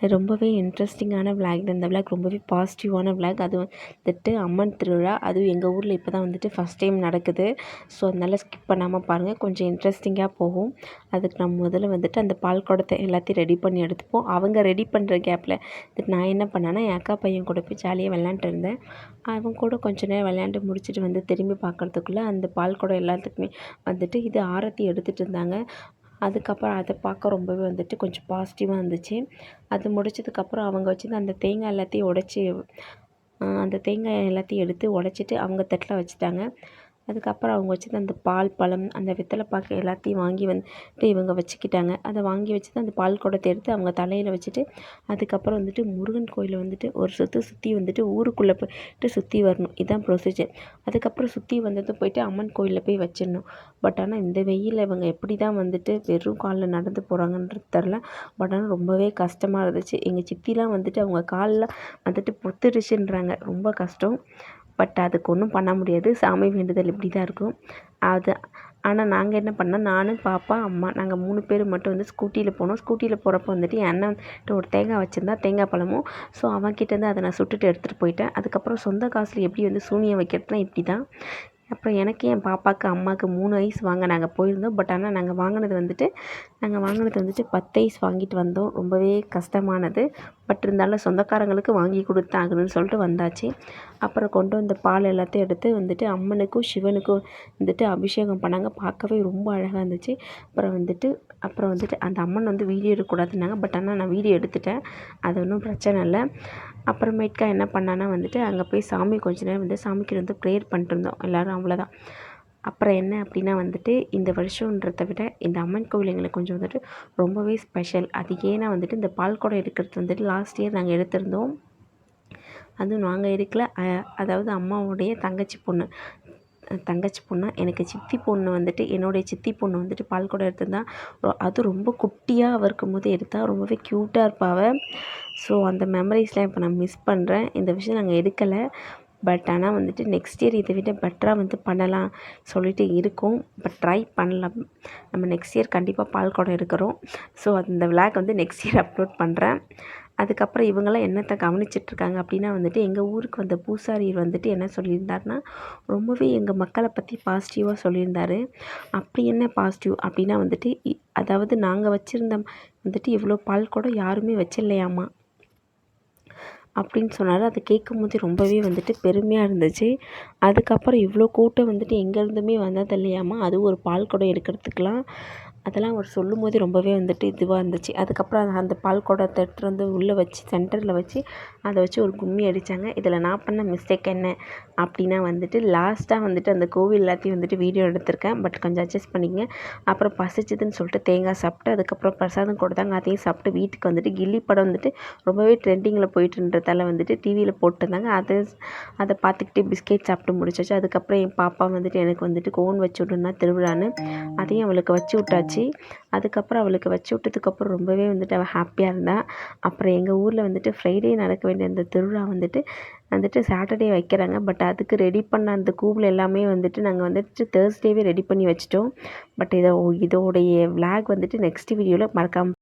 ரொம்பவே இன்ட்ரெஸ்டிங்கான விளாக் இந்த விளாக் ரொம்பவே பாசிட்டிவான விளாக் அது வந்துட்டு அம்மன் திருவிழா. அதுவும் எங்கள் ஊரில் இப்போ தான் வந்துட்டு ஃபஸ்ட் டைம் நடக்குது. ஸோ அதனால் ஸ்கிப் பண்ணாமல் பாருங்கள் கொஞ்சம் இன்ட்ரெஸ்டிங்காக போகும். அதுக்கு நம்ம முதல்ல வந்துட்டு அந்த பால் குடத்தை எல்லாத்தையும் ரெடி பண்ணி எடுத்துப்போம். அவங்க ரெடி பண்ணுற கேப்பில் நான் என்ன பண்ணேன்னா என் அக்கா பையன் கூட போய் ஜாலியாக விளாண்டுட்டு இருந்தேன். அவங்க கூட கொஞ்ச நேரம் விளையாண்டு முடிச்சுட்டு வந்து திரும்பி பார்க்குறதுக்குள்ளே அந்த பால் குடம் எல்லாத்துக்குமே வந்துட்டு இது ஆரத்தி எடுத்துகிட்டு இருந்தாங்க. அதுக்கப்புறம் அதை பார்க்க ரொம்பவே வந்துட்டு கொஞ்சம் பாசிட்டிவாக இருந்துச்சு. அது முடிச்சதுக்கப்புறம் அவங்க வச்சுருந்து அந்த தேங்காய் எல்லாத்தையும் உடச்சி அந்த தேங்காய் எல்லாத்தையும் எடுத்து உடச்சிட்டு அவங்க தட்டில் வச்சுட்டாங்க. அதுக்கப்புறம் அவங்க வச்சிருந்த அந்த பால் பழம் அந்த வெத்தலை பாக்கு எல்லாத்தையும் வாங்கி வந்துட்டு இவங்க வச்சுக்கிட்டாங்க. அதை வாங்கி வச்சுட்டு அந்த பால் குடத்தை எடுத்து அவங்க தலையில் வச்சுட்டு அதுக்கப்புறம் வந்துட்டு முருகன் கோயிலை வந்துட்டு ஒரு சுற்று சுற்றி வந்துட்டு ஊருக்குள்ளே போய்ட்டு சுற்றி வரணும். இதுதான் ப்ரொசீஜர் அதுக்கப்புறம் சுற்றி வந்ததும் போய்ட்டு அம்மன் கோயிலில் போய் வச்சிடணும். பட் ஆனால் இந்த வெயிலில் இவங்க எப்படி தான் வந்துட்டு வெறும் காலில் நடந்து போகிறாங்கன்றது தெரில பட் ஆனால் ரொம்பவே கஷ்டமாக இருந்துச்சு. எங்கள் சித்திலாம் வந்துட்டு அவங்க காலில் வந்துட்டு பொத்துடுச்சுன்றாங்க. ரொம்ப கஷ்டம். பட் அதுக்கு ஒன்றும் பண்ண முடியாது. சாமி வேண்டுதல் இப்படி தான் இருக்கும். அது ஆனால் நாங்கள் என்ன பண்ணோம்? நானும் பாப்பா அம்மா நாங்கள் மூணு பேர் மட்டும் வந்து ஸ்கூட்டியில் போனோம். ஸ்கூட்டியில் போகிறப்ப வந்துட்டு என் அண்ணன் ஒரு தேங்காய் வச்சுருந்தா தேங்காய் பழமும். ஸோ அவன்கிட்டேருந்து அதை நான் சுட்டுட்டு எடுத்துகிட்டு போயிட்டேன். அதுக்கப்புறம் சொந்த காசில் எப்படி வந்து சூனியம் வைக்கிறதுனா இப்படி தான் அப்புறம் எனக்கு என் பாப்பாவுக்கு அம்மாவுக்கு மூணு ஐஸ் வாங்க நாங்கள் போயிருந்தோம். பட் ஆனால் நாங்கள் வாங்கினது வந்துட்டு நாங்கள் வாங்கினது வந்துட்டு பத்து ஐஸ் வாங்கிட்டு வந்தோம். ரொம்பவே கஷ்டமானது. பட் இருந்தாலும் சொந்தக்காரங்களுக்கு வாங்கி கொடுத்தாகணும்னு சொல்லிட்டு வந்தாச்சு. அப்புறம் கொண்டு வந்த பால் எல்லாத்தையும் எடுத்து வந்துட்டு அம்மனுக்கும் சிவனுக்கும் வந்துட்டு அபிஷேகம் பண்ணாங்க. பார்க்கவே ரொம்ப அழகாக இருந்துச்சு. அப்புறம் வந்துட்டு அப்புறம் வந்துட்டு அந்த அம்மன் வந்து வீடியோ எடுக்கக்கூடாதுன்னாங்க. பட் ஆனால் நான் வீடியோ எடுத்துட்டேன். அது ஒன்றும் பிரச்சனை இல்லை. அப்புறமேட்டுக்கா என்ன பண்ணான்னா வந்துட்டு அங்கே போய் சாமி கொஞ்ச நேரம் வந்து சாமிக்கு வந்து ப்ரேயர் பண்ணிட்டு இருந்தோம். எல்லோரும் அவ்வளோதான் அப்புறம் என்ன அப்படின்னா வந்துட்டு இந்த வருஷன்றதை விட இந்த அம்மன் கோவில் எங்களுக்கு கொஞ்சம் வந்துட்டு ரொம்பவே ஸ்பெஷல் அது ஏன்னா வந்துட்டு இந்த பால் குடம் எடுக்கிறது வந்துட்டு லாஸ்ட் இயர் நாங்கள் எடுத்திருந்தோம். அதுவும் நாங்கள் எடுக்கல. அதாவது அம்மாவுடைய தங்கச்சி பொண்ணு. தங்கச்சி பொண்ணு எனக்கு சித்தி பொண்ணு வந்துட்டு என்னுடைய சித்தி பொண்ணு வந்துட்டு பால் குடம் எடுத்திருந்தா அது ரொம்ப குட்டியாக இருக்கும்போது எடுத்தால் ரொம்பவே க்யூட்டாக இருப்பாள் ஸோ அந்த மெமரிஸ்லாம் இப்போ நான் மிஸ் பண்ணுறேன் இந்த விஷயம் நாங்கள் எடுக்கலை. பட் ஆனால் வந்துட்டு நெக்ஸ்ட் இயர் இதை விட பெட்டராக வந்து பண்ணலாம் சொல்லிட்டு இருக்கோம். பட் ட்ரை பண்ணலாம். நம்ம நெக்ஸ்ட் இயர் கண்டிப்பாக பால் குடம் எடுக்கிறோம். ஸோ அந்த விளாக் வந்து நெக்ஸ்ட் இயர் அப்லோட் பண்ணுறேன் அதுக்கப்புறம் இவங்கெல்லாம் என்னத்தை கவனிச்சிட்ருக்காங்க அப்படின்னா வந்துட்டு எங்கள் ஊருக்கு வந்த பூசாரி வந்துட்டு என்ன சொல்லியிருந்தாருன்னா ரொம்பவே எங்கள் மக்களை பற்றி பாசிட்டிவாக சொல்லியிருந்தார். அப்படி என்ன பாசிட்டிவ் அப்படின்னா வந்துட்டு அதாவது நாங்கள் வச்சுருந்த வந்துட்டு இவ்வளோ பால் கூட யாருமே வச்சில்லையாமா அப்படின்னு சொன்னார். அதை கேட்கும் போது ரொம்பவே வந்துட்டு பெருமையாக இருந்துச்சு. அதுக்கப்புறம் இவ்வளோ கூட்டம் வந்துட்டு எங்கேருந்துமே வந்தது இல்லையாமா? அது ஒரு பால் குடம் எடுக்கிறதுக்குலாம் அதெல்லாம் அவர் சொல்லும் போதே ரொம்பவே வந்துட்டு இதுவாக இருந்துச்சு. அதுக்கப்புறம் அந்த பால் குடத்தை எடுத்துகிட்டு வந்து உள்ளே வச்சு சென்டரில் வச்சு அதை வச்சு ஒரு கும்மி அடித்தாங்க இதில் நான் பண்ண மிஸ்டேக் என்ன? அப்படின்னா வந்துட்டு லாஸ்ட்டாக வந்துட்டு அந்த கோவில் எல்லாத்தையும் வந்துட்டு வீடியோ எடுத்திருக்கேன். பட் கொஞ்சம் அட்ஜஸ்ட் பண்ணிக்கங்க. அப்புறம் பசிச்சதுன்னு சொல்லிட்டு தேங்காய் சாப்பிட்டு அதுக்கப்புறம் பிரசாதம் கொடுத்தாங்க. அதையும் சாப்பிட்டு வீட்டுக்கு வந்துட்டு கில்லி படம் வந்துட்டு ரொம்பவே ட்ரெண்டிங்கில் போயிட்டுன்றதால வந்துட்டு டிவியில் போட்டிருந்தாங்க. அதை அதை பார்த்துக்கிட்டு பிஸ்கெட் சாப்பிட்டு முடிச்சாச்சு. அதுக்கப்புறம் என் பாப்பா வந்துட்டு எனக்கு வந்துட்டு கோன் வச்சு விடுனா திருவிழான்னு அதையும் அவளுக்கு வச்சு விட்டாச்சு. அதுக்கப்புறம் அவளுக்கு வச்சு விட்டதுக்கப்புறம் ரொம்பவே வந்துட்டு அவள் ஹாப்பியாக இருந்தாள் அப்புறம் எங்கள் ஊரில் வந்துட்டு ஃப்ரைடே நடக்க வேண்டிய அந்த திருவிழா வந்துட்டு வந்துட்டு சாட்டர்டே வைக்கிறாங்க. பட் அதுக்கு ரெடி பண்ண அந்த கூகுள் எல்லாமே வந்துட்டு நாங்கள் வந்துட்டு தேர்ஸ்டேவே ரெடி பண்ணி வச்சிட்டோம். பட் இதை இதோடைய விளாக் வந்துட்டு நெக்ஸ்ட் வீடியோவில் மறக்காமல்